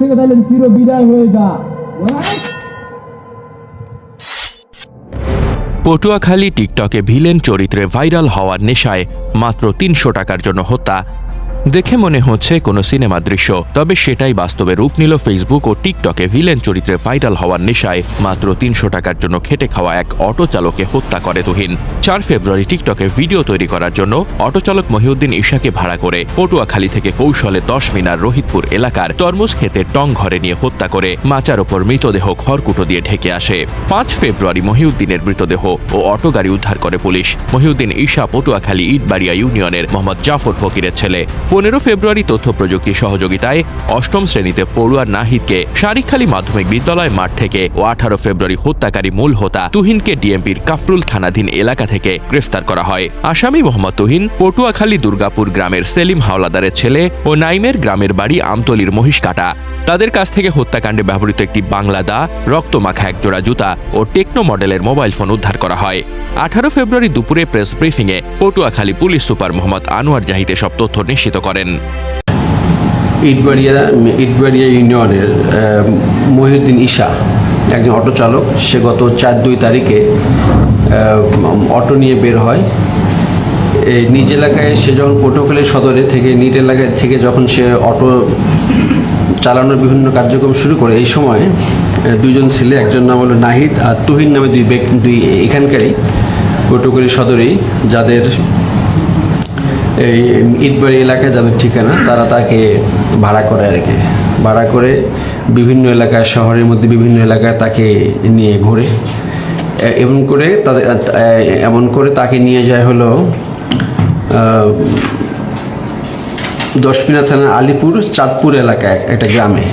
থেকে তাহলে চির বিদায় হয়ে যা। পটুয়াখালী টিকটকে ভিলেন চরিত্রে ভাইরাল হওয়ার নেশায় মাত্র তিনশো টাকার জন্য হত্যা দেখে মনে হচ্ছে কোনো সিনেমা দৃশ্য, তবে সেটাই বাস্তবে রূপ নিল ফেসবুক ও টিকটকে ভিলেন চরিত্রে ভাইরাল হওয়ার নেশায়। মাত্র তিনশো টাকার জন্য খেটে খাওয়া এক অটো চালককে হত্যা করে তুহিন। চার ফেব্রুয়ারি টিকটকে ভিডিও তৈরি করার জন্য অটো চালক মহিউদ্দিন ঈশাকে ভাড়া করে পটুয়াখালী থেকে কৌশলে দশ মিনার রোহিতপুর এলাকার তরমুজ খেতে টং ঘরে নিয়ে হত্যা করে মাচার ওপর মৃতদেহ খড়কুটো দিয়ে ঢেকে আসে। পাঁচ ফেব্রুয়ারি মহিউদ্দিনের মৃতদেহ ও অটো গাড়ি উদ্ধার করে পুলিশ। মহিউদ্দিন ঈশা পটুয়াখালী ইটবাড়িয়া ইউনিয়নের মোহাম্মদ জাফর ফকিরের ছেলে। পনেরো ফেব্রুয়ারি তথ্য প্রযুক্তি সহযোগিতায় অষ্টম শ্রেণীতে পড়ুয়া নাহিদকে শারিকখালী মাধ্যমিক বিদ্যালয় মাঠ থেকে ও আঠারো ফেব্রুয়ারি হত্যাকারী মূল হোতা তুহিনকে ডিএমপির কাফরুল থানাধীন এলাকা থেকে গ্রেফতার করা হয়। আসামি মোহাম্মদ তুহিন পটুয়াখালী দুর্গাপুর গ্রামের সেলিম হাওলাদারের ছেলে ও নাইমের গ্রামের বাড়ি আমতলির মহিষকাটা। তাদের কাছ থেকে হত্যাকাণ্ডে ব্যবহৃত একটি বাংলা দা, রক্তমাখা একজোড়া জুতা ও টেকনো মডেলের মোবাইল ফোন উদ্ধার করা হয়। আঠারো ফেব্রুয়ারি দুপুরে প্রেস ব্রিফিংয়ে পটুয়াখালী পুলিশ সুপার মোহাম্মদ আনোয়ার জাহিদ এসব তথ্য নিশ্চিত করেন। ইটবাড়িয়া ইটবাড়িয়া ইউনিয়নের মহিউদ্দিন ঈশা একজন অটো চালক। সে গত চার দুই তারিখে অটো নিয়ে বের হয়। এই নিজ এলাকায় সে যখন পটুয়াখালী সদরে থেকে নিট এলাকায় থেকে যখন সে অটো চালানোর বিভিন্ন কার্যক্রম শুরু করে এই সময় আহ, দুইজন ছেলে একজন নাম হলো নাহিদ আর তুহিন নামে দুই দুই এখানকারই পটুয়াখালী সদরেই যাদের এই ইটবাড়ি এলাকায় যাদের ঠিকানা, তারা তাকে ভাড়া করে আর কি। ভাড়া করে বিভিন্ন এলাকায়, শহরের মধ্যে বিভিন্ন এলাকায় তাকে নিয়ে ঘোরে। এমন করে তাদের এমন করে তাকে নিয়ে যায় হলো দশমিনা থানা আলিপুর, চাঁদপুর এলাকায় একটা গ্রামে।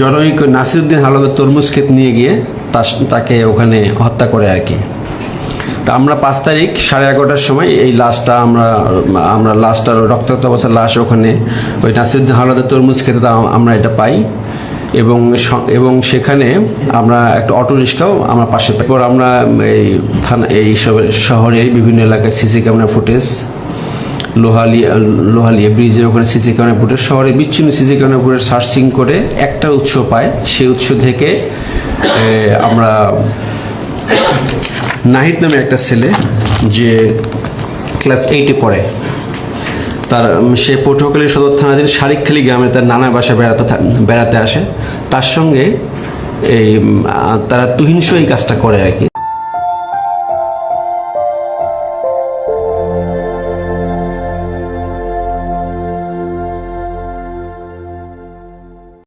জনৈক নাসিরুদ্দিন হালদের তরমুজ ক্ষেত নিয়ে গিয়ে তাকে ওখানে হত্যা করে আর কি। তা আমরা পাঁচ তারিখ সাড়ে এগারোটার সময় এই লাশটা আমরা আমরা লাশটা রক্তাক্ত অবস্থার লাশ ওখানে ওই নাসিরুদ্দিন হাওলাদার তরমুজ খেতে আমরা এটা পাই। এবং এবং সেখানে আমরা একটা অটো রিক্সাও আমরা পাশে পাই। এরপর আমরা এই থানা, এই শহরের বিভিন্ন এলাকায় CC camera footage Lohalia Lohalia ব্রিজের ওখানে সিসি ক্যামেরা ফুটেজ, শহরে বিচ্ছিন্ন সিসি ক্যামেরা ফুটেজ সার্চিং করে একটা উৎস পায়। সেই উৎস থেকে আমরা নাহিদ নামে একটা ছেলে যে ক্লাস এইটে পড়ে। তার সে পটুয়াখালী সদর থানাধীন শারিকখালি গ্রামে তার নানা বাসা বেড়াতে বেড়াতে আসে। তার সঙ্গে এই তারা তুহিংস এই কাজটা করে আর কি।